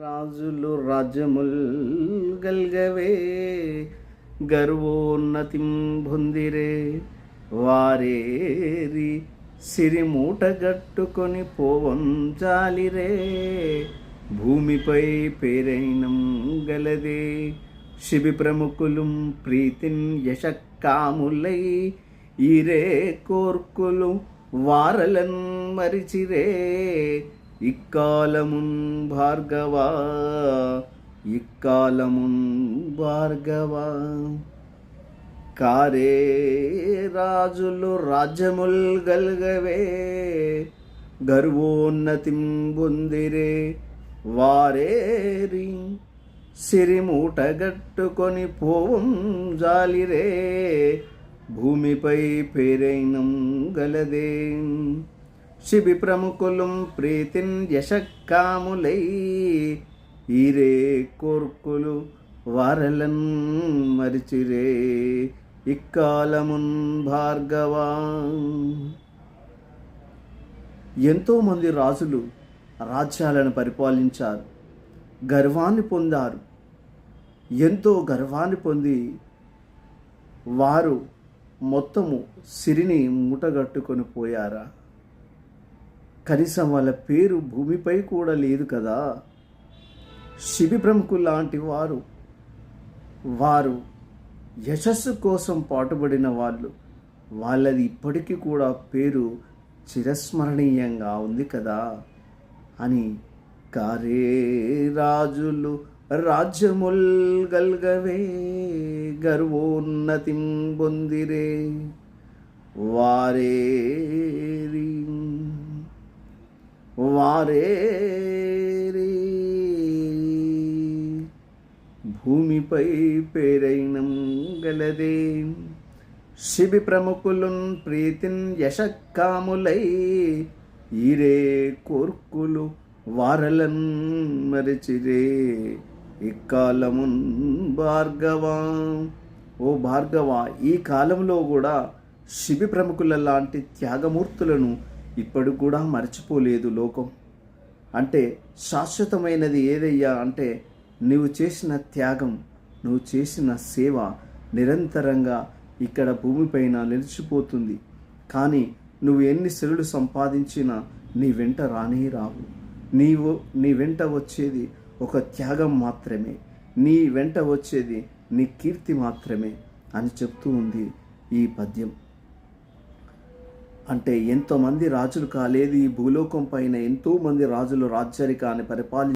రాజులు రాజ్యముల్ గల్గవే గర్వోన్నతిం పొందిరే వారేరి సిరి మూటగట్టుకొని పోవం భూమిపై పేరైనం గలదే శిబి ప్రముఖులు ప్రీతిన్ యశక్కాములై. ఈరే కోర్కులు వారలన్ మరిచిరే. ఇక్కాలమున్ భార్గవా ఇక్కాలమున్ భార్గవా. కారే రాజులు రాజ్యముల్ గల్గవే గర్వోన్నతిం పొందిరే వారేరి. సిరిమూటగట్టుకొని పోవం జాలిరే భూమిపై పేరైనం గలదే. శిబి ప్రముఖులం ప్రీతిన్ యశకాములై ఈరే కోర్కులు వారలన్ మరిచిరే ఇక్కాలమున్ భార్గవా. ఎంతోమంది రాజులు రాజ్యాలను పరిపాలించారు గర్వాన్ని పొందారు. ఎంతో గర్వాన్ని పొంది వారు మొత్తము సిరిని మూటగట్టుకొని పోయారా? కనీసం వాళ్ళ పేరు భూమిపై కూడా లేదు కదా. శిబి ప్రముఖులు లాంటి వారు వారు యశస్సు కోసం పాటుపడిన వాళ్ళు వాళ్ళది ఇప్పటికీ కూడా పేరు చిరస్మరణీయంగా ఉంది కదా అని కారే రాజులు రాజ్యముల్ గల్గవే గర్వోన్నతిం పొందిరే వారేరి. వారే భూమిపై పేరైనం గలదే. శిబి ప్రముఖులున్ ప్రీతిన్ యశకాములై ఈరే కోర్కులు వారలన్ మరిచిరే. ఇక్కాలమున్ భార్గవా. ఓ భార్గవ ఈ కాలంలో కూడా శిబి ప్రముఖుల లాంటి త్యాగమూర్తులను ఇప్పుడు కూడా మర్చిపోలేదు లోకం. అంటే శాశ్వతమైనది ఏదయ్యా అంటే నువ్వు చేసిన త్యాగం నువ్వు చేసిన సేవ నిరంతరంగా ఇక్కడ భూమిపైన నిలిచిపోతుంది. కానీ నువ్వు ఎన్ని సెలులు సంపాదించినా నీ వెంట రానే రావు. నీవు నీ వెంట వచ్చేది ఒక త్యాగం మాత్రమే. నీ వెంట వచ్చేది నీ కీర్తి మాత్రమే అని చెప్తూ ఉంది ఈ పద్యం. అంటే ఎంతోమంది రాజులు కాలేదు. ఈ భూలోకం పైన ఎంతోమంది రాజులు రాజ్యరికాన్ని పరిపాలి